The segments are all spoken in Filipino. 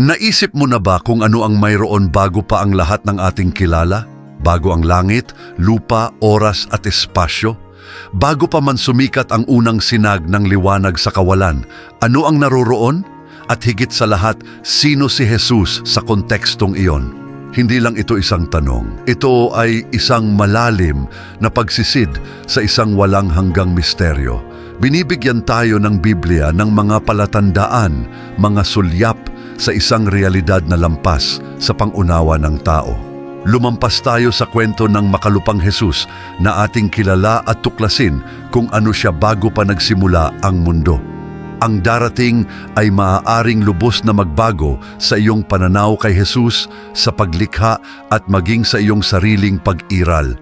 Naisip mo na ba kung ano ang mayroon bago pa ang lahat ng ating kilala? Bago ang langit, lupa, oras at espasyo? Bago pa man sumikat ang unang sinag ng liwanag sa kawalan, ano ang naroroon? At higit sa lahat, sino si Jesus sa kontekstong iyon? Hindi lang ito isang tanong. Ito ay isang malalim na pagsisid sa isang walang hanggang misteryo. Binibigyan tayo ng Biblia ng mga palatandaan, mga sulyap sa isang realidad na lampas sa pangunawa ng tao. Lumampas tayo sa kwento ng makalupang Jesus na ating kilala at tuklasin kung ano siya bago pa nagsimula ang mundo. Ang darating ay maaaring lubos na magbago sa iyong pananaw kay Jesus, sa paglikha at maging sa iyong sariling pag-iral.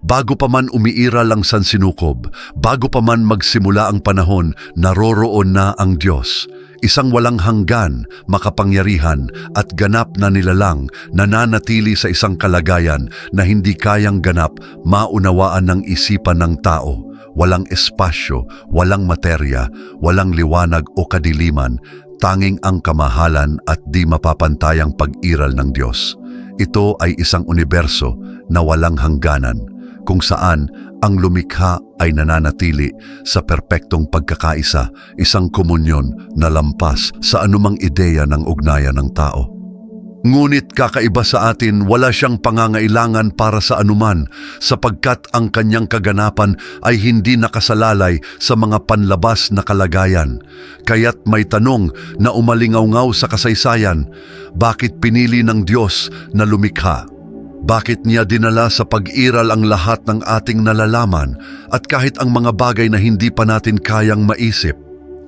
Bago pa man umiiral ang sansinukob, bago pa man magsimula ang panahon, naroroon na ang Diyos. Isang walang hanggan, makapangyarihan at ganap na nilalang nananatili sa isang kalagayan na hindi kayang ganap maunawaan ng isipan ng tao. Walang espasyo, walang materya, walang liwanag o kadiliman, tanging ang kamahalan at di mapapantayang pag-iral ng Diyos. Ito ay isang universo na walang hangganan, kung saan ang lumikha ay nananatili sa perpektong pagkakaisa, isang komunyon na lampas sa anumang ideya ng ugnayan ng tao. Ngunit kakaiba sa atin, wala siyang pangangailangan para sa anuman sapagkat ang kanyang kaganapan ay hindi nakasalalay sa mga panlabas na kalagayan. Kaya't may tanong na umalingaw sa kasaysayan, bakit pinili ng Diyos na lumikha? Bakit niya dinala sa pag-iral ang lahat ng ating nalalaman at kahit ang mga bagay na hindi pa natin kayang maisip?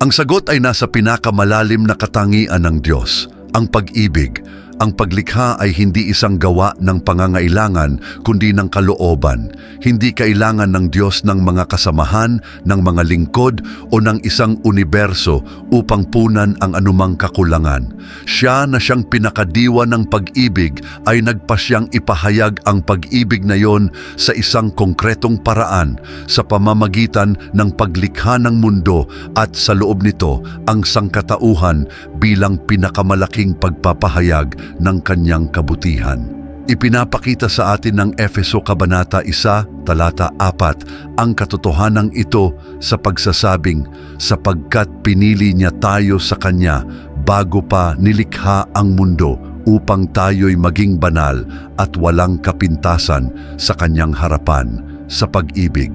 Ang sagot ay nasa pinakamalalim na katangian ng Diyos, ang pag-ibig. Ang paglikha ay hindi isang gawa ng pangangailangan kundi ng kalooban. Hindi kailangan ng Diyos ng mga kasamahan, ng mga lingkod o ng isang universo upang punan ang anumang kakulangan. Siya na siyang pinakadiwa ng pag-ibig ay nagpasyang ipahayag ang pag-ibig na yon sa isang konkretong paraan sa pamamagitan ng paglikha ng mundo at sa loob nito ang sangkatauhan bilang pinakamalaking pagpapahayag ng kanyang kabutihan. Ipinapakita sa atin ng Efeso Kabanata 1, talata 4 ang katotohanan ito sa pagsasabing sapagkat pinili niya tayo sa Kanya bago pa nilikha ang mundo upang tayo'y maging banal at walang kapintasan sa Kanyang harapan sa pag-ibig.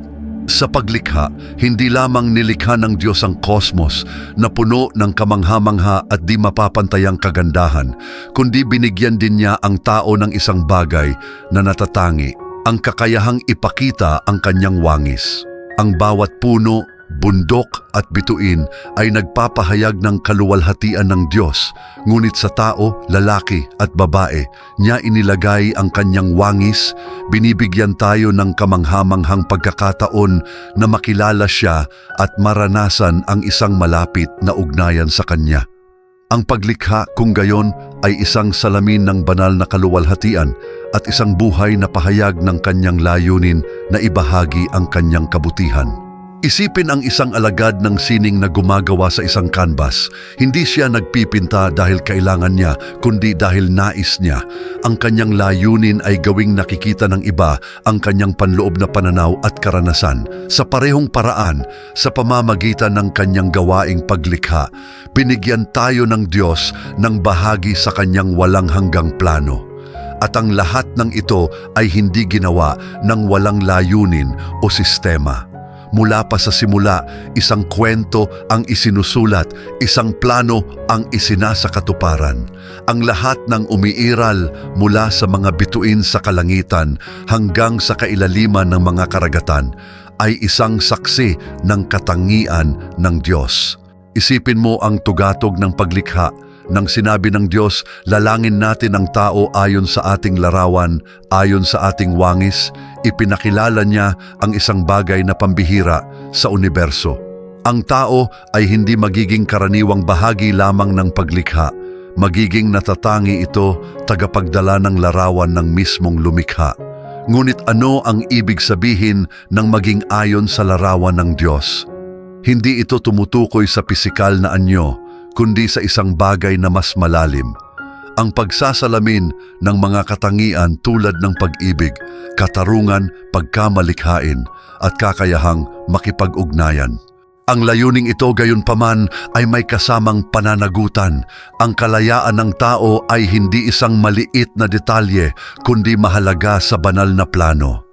Sa paglikha, hindi lamang nilikha ng Diyos ang kosmos na puno ng kamangha-mangha at di mapapantayang kagandahan, kundi binigyan din niya ang tao ng isang bagay na natatangi, ang kakayahang ipakita ang kanyang wangis. Ang bawat puno, bundok at bituin ay nagpapahayag ng kaluwalhatian ng Diyos, ngunit sa tao, lalaki at babae, niya inilagay ang kanyang wangis, binibigyan tayo ng kamanghamanghang pagkakataon na makilala siya at maranasan ang isang malapit na ugnayan sa kanya. Ang paglikha kung gayon ay isang salamin ng banal na kaluwalhatian at isang buhay na pahayag ng kanyang layunin na ibahagi ang kanyang kabutihan. Isipin ang isang alagad ng sining na gumagawa sa isang canvas. Hindi siya nagpipinta dahil kailangan niya, kundi dahil nais niya. Ang kanyang layunin ay gawing nakikita ng iba ang kanyang panloob na pananaw at karanasan. Sa parehong paraan, sa pamamagitan ng kanyang gawaing paglikha, binigyan tayo ng Diyos ng bahagi sa kanyang walang hanggang plano. At ang lahat ng ito ay hindi ginawa ng walang layunin o sistema. Mula pa sa simula, isang kwento ang isinusulat, isang plano ang isinasa katuparan. Ang lahat ng umiiral mula sa mga bituin sa kalangitan hanggang sa kailaliman ng mga karagatan ay isang saksi ng katangian ng Diyos. Isipin mo ang tugatog ng paglikha nang sinabi ng Diyos, lalangin natin ang tao ayon sa ating larawan, ayon sa ating wangis, ipinakilala niya ang isang bagay na pambihira sa universo. Ang tao ay hindi magiging karaniwang bahagi lamang ng paglikha, magiging natatangi ito tagapagdala ng larawan ng mismong lumikha. Ngunit ano ang ibig sabihin ng maging ayon sa larawan ng Diyos? Hindi ito tumutukoy sa pisikal na anyo, kundi sa isang bagay na mas malalim. Ang pagsasalamin ng mga katangian tulad ng pag-ibig, katarungan, pagkamalikhain, at kakayahang makipag-ugnayan. Ang layuning ito gayon paman ay may kasamang pananagutan. Ang kalayaan ng tao ay hindi isang maliit na detalye kundi mahalaga sa banal na plano.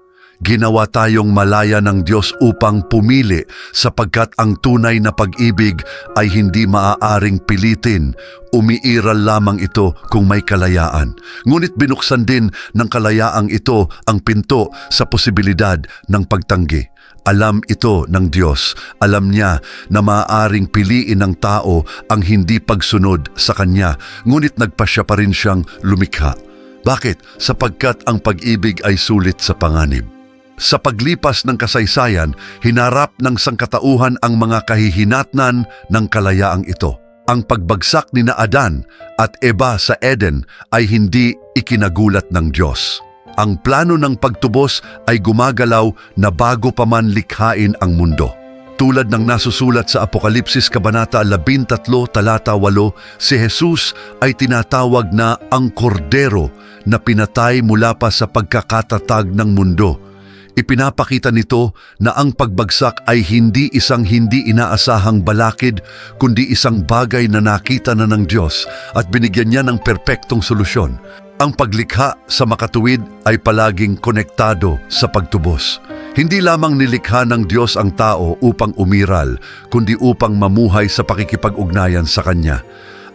Ginawa tayong malaya ng Diyos upang pumili sapagkat ang tunay na pag-ibig ay hindi maaaring pilitin. Umiiral lamang ito kung may kalayaan. Ngunit binuksan din ng kalayaang ito ang pinto sa posibilidad ng pagtanggi. Alam ito ng Diyos. Alam niya na maaaring piliin ng tao ang hindi pagsunod sa Kanya, ngunit nagpasya pa rin siyang lumikha. Bakit? Sapagkat ang pag-ibig ay sulit sa panganib. Sa paglipas ng kasaysayan, hinarap ng sangkatauhan ang mga kahihinatnan ng kalayaang ito. Ang pagbagsak ni na Adan at Eva sa Eden ay hindi ikinagulat ng Diyos. Ang plano ng pagtubos ay gumagalaw na bago pa man likhain ang mundo. Tulad ng nasusulat sa Apokalipsis Kabanata 13 talata 8, si Jesus ay tinatawag na ang kordero na pinatay mula pa sa pagkakatatag ng mundo. Ipinapakita nito na ang pagbagsak ay hindi isang hindi inaasahang balakid, kundi isang bagay na nakita na ng Diyos at binigyan niya ng perpektong solusyon. Ang paglikha sa makatuwid ay palaging konektado sa pagtubos. Hindi lamang nilikha ng Diyos ang tao upang umiral, kundi upang mamuhay sa pakikipag-ugnayan sa Kanya.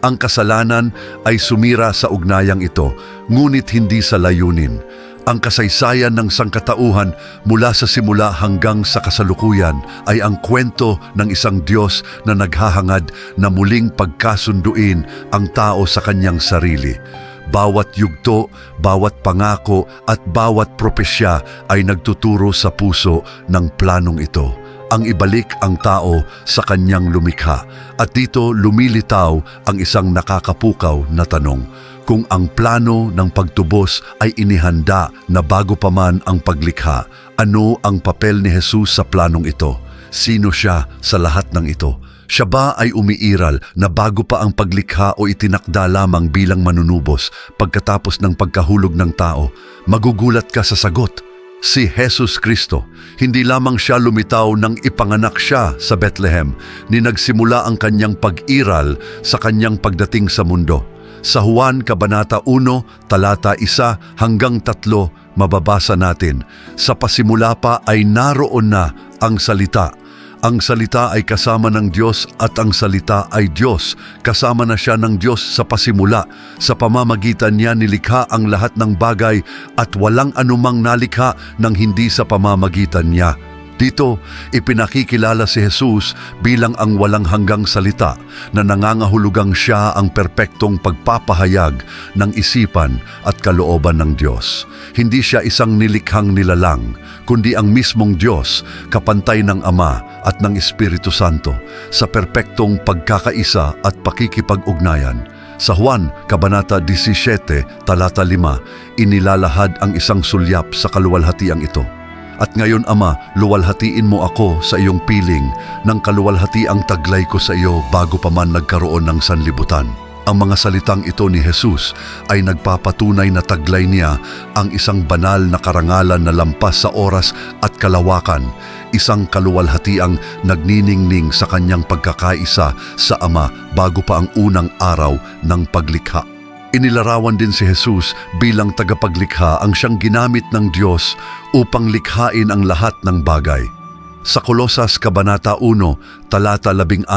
Ang kasalanan ay sumira sa ugnayang ito, ngunit hindi sa layunin. Ang kasaysayan ng sangkatauhan mula sa simula hanggang sa kasalukuyan ay ang kwento ng isang Diyos na naghahangad na muling pagkasunduin ang tao sa kanyang sarili. Bawat yugto, bawat pangako at bawat propesya ay nagtuturo sa puso ng planong ito. Ang ibalik ang tao sa kanyang lumikha at dito lumilitaw ang isang nakakapukaw na tanong kung ang plano ng pagtubos ay inihanda na bago pa man ang paglikha, ano ang papel ni Jesus sa planong ito? Sino siya sa lahat ng ito? Siya ba ay umiiral na bago pa ang paglikha o itinakda lamang bilang manunubos pagkatapos ng pagkahulog ng tao? Magugulat ka sa sagot. Si Jesus Kristo, hindi lamang siya lumitaw nang ipanganak siya sa Bethlehem, ni nagsimula ang kanyang pag-iral sa kanyang pagdating sa mundo. Sa Juan Kabanata 1, talata 1 hanggang 3, mababasa natin, Sa pasimula pa ay naroon na ang salita. Ang salita ay kasama ng Diyos at ang salita ay Diyos. Kasama na siya ng Diyos sa pasimula. Sa pamamagitan niya nilikha ang lahat ng bagay at walang anumang nalikha ng hindi sa pamamagitan niya. Dito, ipinakikilala si Jesus bilang ang walang hanggang salita na nangangahulugang siya ang perpektong pagpapahayag ng isipan at kalooban ng Diyos. Hindi siya isang nilikhang nilalang, kundi ang mismong Diyos, kapantay ng Ama at ng Espiritu Santo, sa perpektong pagkakaisa at pakikipag-ugnayan. Sa Juan, Kabanata 17, Talata 5, inilalahad ang isang sulyap sa kaluwalhatiang ito. At ngayon, Ama, luwalhatiin mo ako sa iyong piling ng kaluwalhatiang taglay ko sa iyo bago pa man nagkaroon ng sanlibutan. Ang mga salitang ito ni Jesus ay nagpapatunay na taglay niya ang isang banal na karangalan na lampas sa oras at kalawakan, isang kaluwalhatiang nagniningning sa kanyang pagkakaisa sa Ama bago pa ang unang araw ng paglikha. Inilarawan din si Jesus bilang tagapaglikha ang siyang ginamit ng Diyos upang likhain ang lahat ng bagay. Sa Kolosas Kabanata 1, talata 16,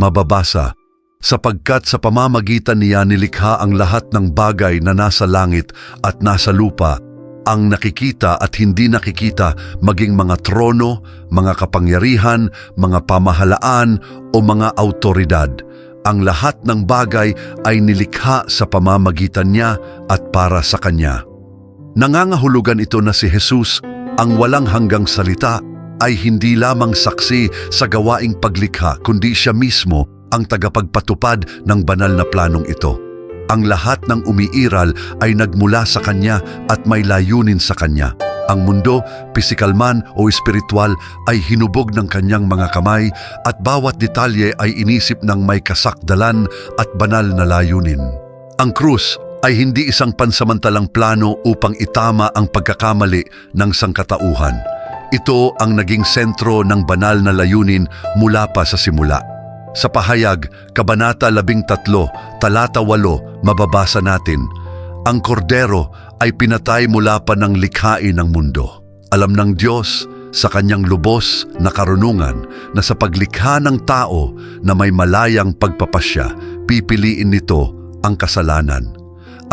mababasa, Sapagkat sa pamamagitan niya nilikha ang lahat ng bagay na nasa langit at nasa lupa, ang nakikita at hindi nakikita maging mga trono, mga kapangyarihan, mga pamahalaan o mga autoridad – ang lahat ng bagay ay nilikha sa pamamagitan niya at para sa kanya. Nangangahulugan ito na si Jesus, ang walang hanggang salita, ay hindi lamang saksi sa gawaing paglikha kundi siya mismo ang tagapagpatupad ng banal na planong ito. Ang lahat ng umiiral ay nagmula sa Kanya at may layunin sa Kanya. Ang mundo, pisikal man o espiritual, ay hinubog ng kanyang mga kamay at bawat detalye ay inisip ng may kasakdalan at banal na layunin. Ang krus ay hindi isang pansamantalang plano upang itama ang pagkakamali ng sangkatauhan. Ito ang naging sentro ng banal na layunin mula pa sa simula. Sa pahayag, Kabanata 13, Talata 8, mababasa natin, Ang kordero ay pinatay mula pa ng likhain ng mundo. Alam ng Diyos sa kanyang lubos na karunungan na sa paglikha ng tao na may malayang pagpapasya, pipiliin nito ang kasalanan.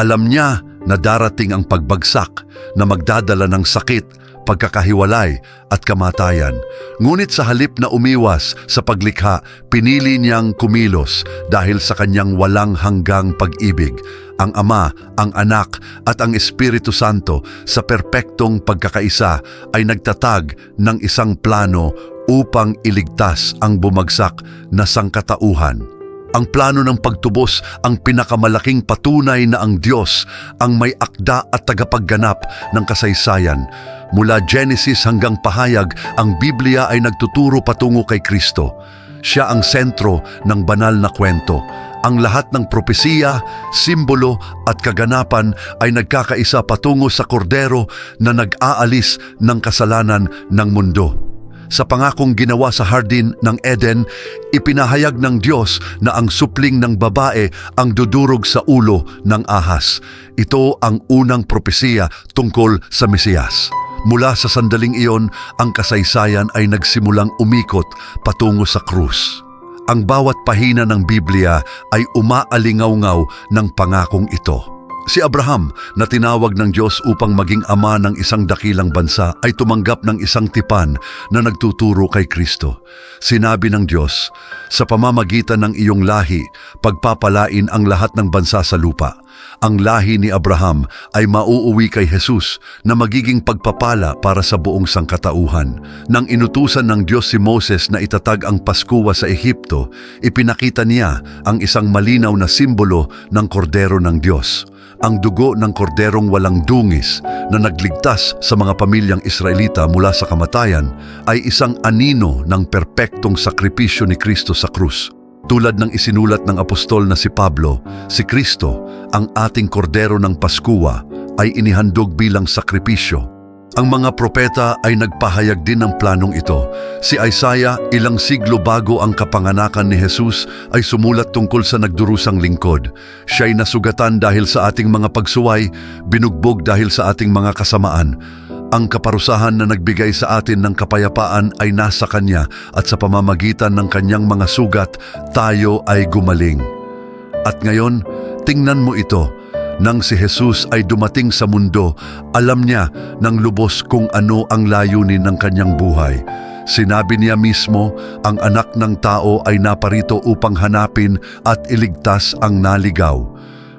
Alam niya na darating ang pagbagsak na magdadala ng sakit, pagkakahiwalay at kamatayan. Ngunit sa halip na umiwas sa paglikha, pinili niyang kumilos dahil sa kanyang walang hanggang pag-ibig. Ang Ama, ang Anak at ang Espiritu Santo sa perpektong pagkakaisa ay nagtatag ng isang plano upang iligtas ang bumagsak na sangkatauhan. Ang plano ng pagtubos ang pinakamalaking patunay na ang Diyos ang may akda at tagapagganap ng kasaysayan. Mula Genesis hanggang pahayag, ang Biblia ay nagtuturo patungo kay Kristo. Siya ang sentro ng banal na kwento. Ang lahat ng propesiya, simbolo at kaganapan ay nagkakaisa patungo sa kordero na nag-aalis ng kasalanan ng mundo. Sa pangakong ginawa sa hardin ng Eden, ipinahayag ng Diyos na ang supling ng babae ang dudurog sa ulo ng ahas. Ito ang unang propesiya tungkol sa Mesiyas. Mula sa sandaling iyon, ang kasaysayan ay nagsimulang umikot patungo sa krus. Ang bawat pahina ng Biblia ay umaalingaw-ngaw ng pangakong ito. Si Abraham na tinawag ng Diyos upang maging ama ng isang dakilang bansa ay tumanggap ng isang tipan na nagtuturo kay Kristo. Sinabi ng Diyos, sa pamamagitan ng iyong lahi, pagpapalain ang lahat ng bansa sa lupa. Ang lahi ni Abraham ay mauuwi kay Jesus na magiging pagpapala para sa buong sangkatauhan. Nang inutusan ng Diyos si Moses na itatag ang Paskuwa sa Ehipto, ipinakita niya ang isang malinaw na simbolo ng kordero ng Diyos ang dugo ng korderong walang dungis na nagligtas sa mga pamilyang Israelita mula sa kamatayan ay isang anino ng perpektong sakripisyo ni Kristo sa krus. Tulad ng isinulat ng apostol na si Pablo, si Kristo, ang ating kordero ng Paskuwa, ay inihandog bilang sakripisyo ang mga propeta ay nagpahayag din ng planong ito. Si Isaiah, ilang siglo bago ang kapanganakan ni Jesus, ay sumulat tungkol sa nagdurusang lingkod. Siya'y nasugatan dahil sa ating mga pagsuway, binugbog dahil sa ating mga kasamaan. Ang kaparusahan na nagbigay sa atin ng kapayapaan ay nasa Kanya at sa pamamagitan ng Kanyang mga sugat, tayo ay gumaling. At ngayon, tingnan mo ito, nang si Jesus ay dumating sa mundo, alam niya ng lubos kung ano ang layunin ng kanyang buhay. Sinabi niya mismo, ang anak ng tao ay naparito upang hanapin at iligtas ang naligaw.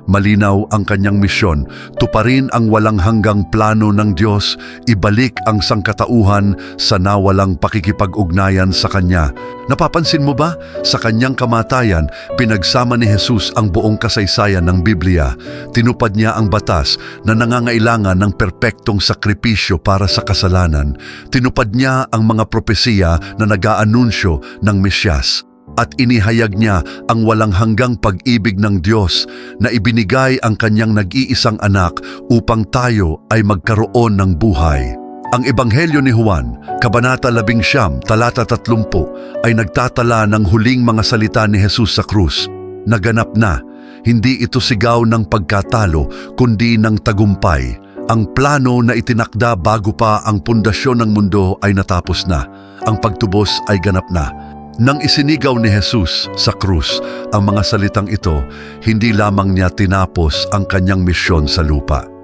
Malinaw ang kanyang misyon, tuparin ang walang hanggang plano ng Diyos, ibalik ang sangkatauhan sa nawalang pakikipag-ugnayan sa Kanya. Napapansin mo ba? Sa kanyang kamatayan, pinagsama ni Jesus ang buong kasaysayan ng Biblia. Tinupad niya ang batas na nangangailangan ng perpektong sakripisyo para sa kasalanan. Tinupad niya ang mga propesiya na nag-aanunsyo ng Mesyas at inihayag niya ang walang hanggang pag-ibig ng Diyos na ibinigay ang kanyang nag-iisang anak upang tayo ay magkaroon ng buhay. Ang Ebanghelyo ni Juan, Kabanata 11, talata 30, ay nagtatala ng huling mga salita ni Jesus sa krus. Naganap na, hindi ito sigaw ng pagkatalo, kundi ng tagumpay. Ang plano na itinakda bago pa ang pundasyon ng mundo ay natapos na. Ang pagtubos ay ganap na. Nang isinigaw ni Jesus sa krus ang mga salitang ito, hindi lamang niya tinapos ang kanyang misyon sa lupa.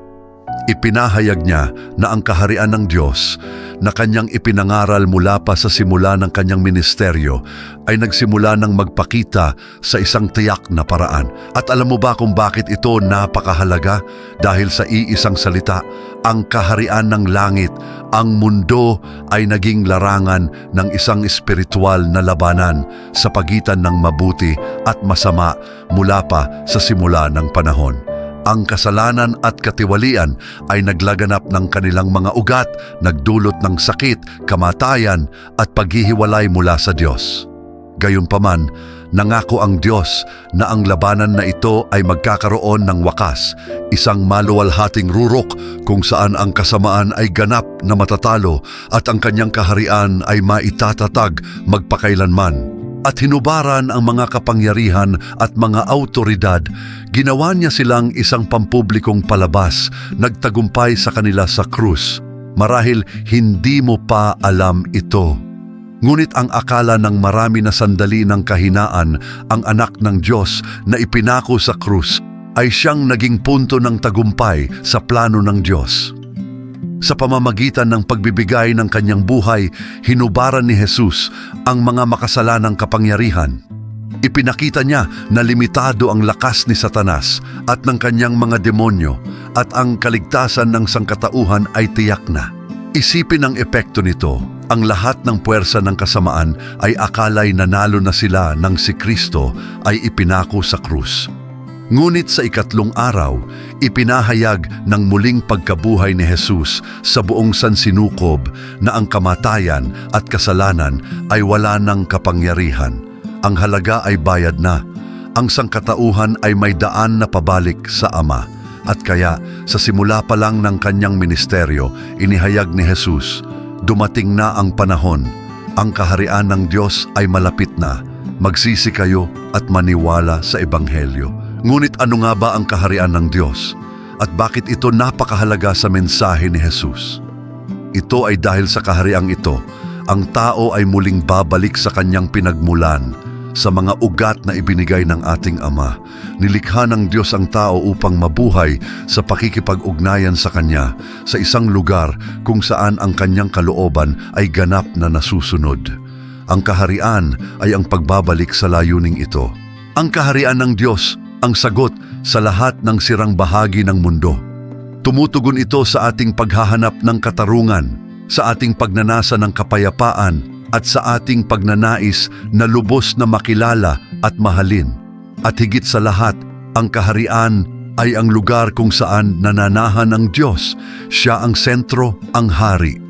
Ipinahayag niya na ang kaharian ng Diyos na kanyang ipinangaral mula pa sa simula ng kanyang ministeryo ay nagsimula ng magpakita sa isang tiyak na paraan. At alam mo ba kung bakit ito napakahalaga? Dahil sa iisang salita, ang kaharian ng langit, ang mundo ay naging larangan ng isang espiritual na labanan sa pagitan ng mabuti at masama mula pa sa simula ng panahon. Ang kasalanan at katiwalian ay naglaganap ng kanilang mga ugat, nagdulot ng sakit, kamatayan at paghihiwalay mula sa Diyos. Gayunpaman, nangako ang Diyos na ang labanan na ito ay magkakaroon ng wakas, isang maluwalhating rurok kung saan ang kasamaan ay ganap na matatalo at ang kanyang kaharian ay maitatatag magpakailanman. At hinubaran ang mga kapangyarihan at mga autoridad, ginawa niya silang isang pampublikong palabas, nagtagumpay sa kanila sa krus. Marahil hindi mo pa alam ito. Ngunit ang akala ng marami na sandali ng kahinaan, ang anak ng Diyos na ipinako sa krus, ay siyang naging punto ng tagumpay sa plano ng Diyos. Sa pamamagitan ng pagbibigay ng kanyang buhay, hinubaran ni Jesus ang mga makasalanang kapangyarihan. Ipinakita niya na limitado ang lakas ni Satanas at ng kanyang mga demonyo at ang kaligtasan ng sangkatauhan ay tiyak na. Isipin ang epekto nito. Ang lahat ng puwersa ng kasamaan ay akalay nanalo na sila nang si Kristo ay ipinako sa krus. Ngunit sa ikatlong araw, ipinahayag ng muling pagkabuhay ni Jesus sa buong sansinukob na ang kamatayan at kasalanan ay wala ng kapangyarihan. Ang halaga ay bayad na. Ang sangkatauhan ay may daan na pabalik sa Ama. At kaya, sa simula pa lang ng kanyang ministeryo, inihayag ni Jesus, dumating na ang panahon. Ang kaharian ng Diyos ay malapit na. Magsisi kayo at maniwala sa Ebanghelyo. Ngunit ano nga ba ang kaharian ng Diyos? At bakit ito napakahalaga sa mensahe ni Jesus? Ito ay dahil sa kahariang ito, ang tao ay muling babalik sa kanyang pinagmulan, sa mga ugat na ibinigay ng ating Ama. Nilikha ng Diyos ang tao upang mabuhay sa pakikipag-ugnayan sa Kanya, sa isang lugar kung saan ang kanyang kalooban ay ganap na nasusunod. Ang kaharian ay ang pagbabalik sa layuning ito. Ang kaharian ng Diyos ang sagot sa lahat ng sirang bahagi ng mundo. Tumutugon ito sa ating paghahanap ng katarungan, sa ating pagnanasa ng kapayapaan at sa ating pagnanais na lubos na makilala at mahalin. At higit sa lahat, ang kaharian ay ang lugar kung saan nananahan ang Diyos. Siya ang sentro, ang hari.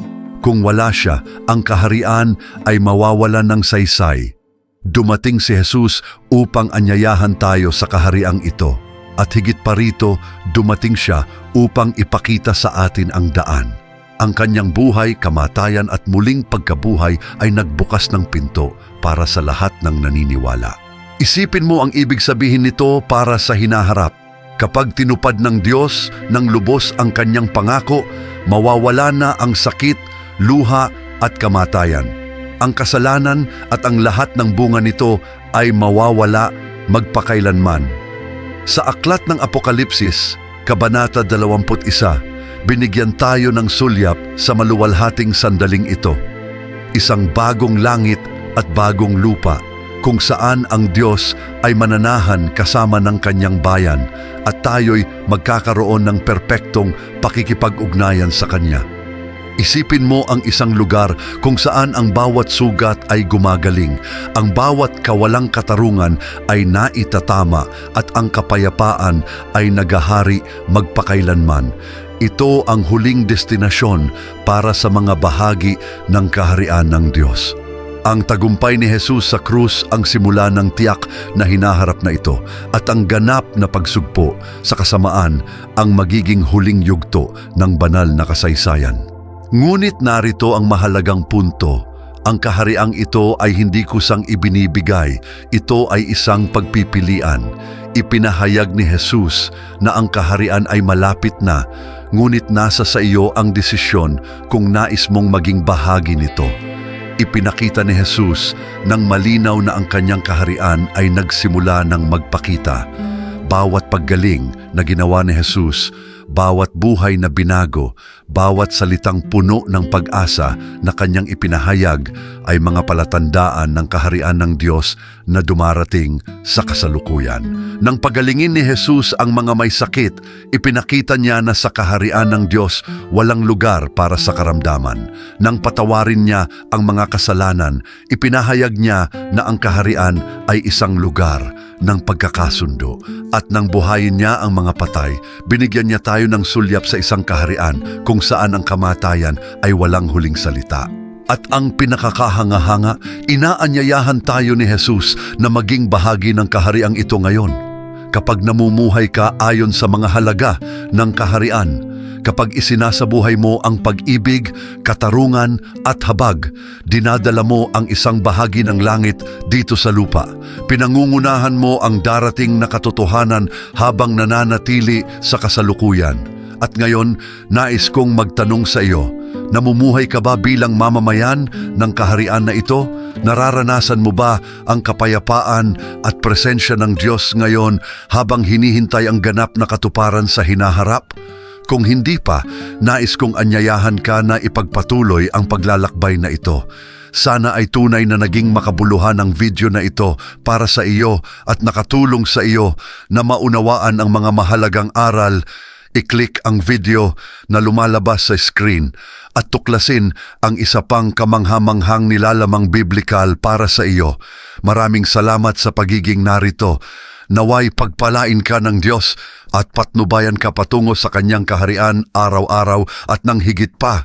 Kung wala siya, ang kaharian ay mawawalan ng saysay. Dumating si Jesus upang anyayahan tayo sa kahariang ito. At higit pa rito, dumating siya upang ipakita sa atin ang daan. Ang kanyang buhay, kamatayan at muling pagkabuhay ay nagbukas ng pinto para sa lahat ng naniniwala. Isipin mo ang ibig sabihin nito para sa hinaharap. Kapag tinupad ng Diyos ng lubos ang kanyang pangako, mawawala na ang sakit, luha at kamatayan ang kasalanan at ang lahat ng bunga nito ay mawawala magpakailanman. Sa aklat ng Apokalipsis, Kabanata 21, binigyan tayo ng sulyap sa maluwalhating sandaling ito. Isang bagong langit at bagong lupa kung saan ang Diyos ay mananahan kasama ng kanyang bayan at tayo'y magkakaroon ng perpektong pakikipag-ugnayan sa Kanya. Isipin mo ang isang lugar kung saan ang bawat sugat ay gumagaling, ang bawat kawalang katarungan ay naitatama at ang kapayapaan ay nagahari magpakailanman. Ito ang huling destinasyon para sa mga bahagi ng kaharian ng Diyos. Ang tagumpay ni Jesus sa krus ang simula ng tiyak na hinaharap na ito at ang ganap na pagsugpo sa kasamaan ang magiging huling yugto ng banal na kasaysayan. Ngunit narito ang mahalagang punto. Ang kahariang ito ay hindi kusang ibinibigay. Ito ay isang pagpipilian. Ipinahayag ni Jesus na ang kaharian ay malapit na, ngunit nasa sa iyo ang desisyon kung nais mong maging bahagi nito. Ipinakita ni Jesus nang malinaw na ang kanyang kaharian ay nagsimula ng magpakita. Bawat paggaling na ginawa ni Jesus bawat buhay na binago, bawat salitang puno ng pag-asa na kanyang ipinahayag ay mga palatandaan ng kaharian ng Diyos na dumarating sa kasalukuyan. Nang pagalingin ni Jesus ang mga may sakit, ipinakita niya na sa kaharian ng Diyos walang lugar para sa karamdaman. Nang patawarin niya ang mga kasalanan, ipinahayag niya na ang kaharian ay isang lugar ng pagkakasundo. At nang buhayin niya ang mga patay, binigyan niya tayo ng sulyap sa isang kaharian kung saan ang kamatayan ay walang huling salita. At ang pinakakahanga-hanga, inaanyayahan tayo ni Jesus na maging bahagi ng kahariang ito ngayon. Kapag namumuhay ka ayon sa mga halaga ng kaharian, kapag isinasabuhay mo ang pag-ibig, katarungan at habag, dinadala mo ang isang bahagi ng langit dito sa lupa. Pinangungunahan mo ang darating na katotohanan habang nananatili sa kasalukuyan. At ngayon, nais kong magtanong sa iyo, namumuhay ka ba bilang mamamayan ng kaharian na ito? Nararanasan mo ba ang kapayapaan at presensya ng Diyos ngayon habang hinihintay ang ganap na katuparan sa hinaharap? Kung hindi pa, nais kong anyayahan ka na ipagpatuloy ang paglalakbay na ito. Sana ay tunay na naging makabuluhan ang video na ito para sa iyo at nakatulong sa iyo na maunawaan ang mga mahalagang aral i-click ang video na lumalabas sa screen at tuklasin ang isa pang kamanghamanghang nilalamang biblikal para sa iyo. Maraming salamat sa pagiging narito. Naway pagpalain ka ng Diyos at patnubayan ka patungo sa kanyang kaharian araw-araw at nang higit pa,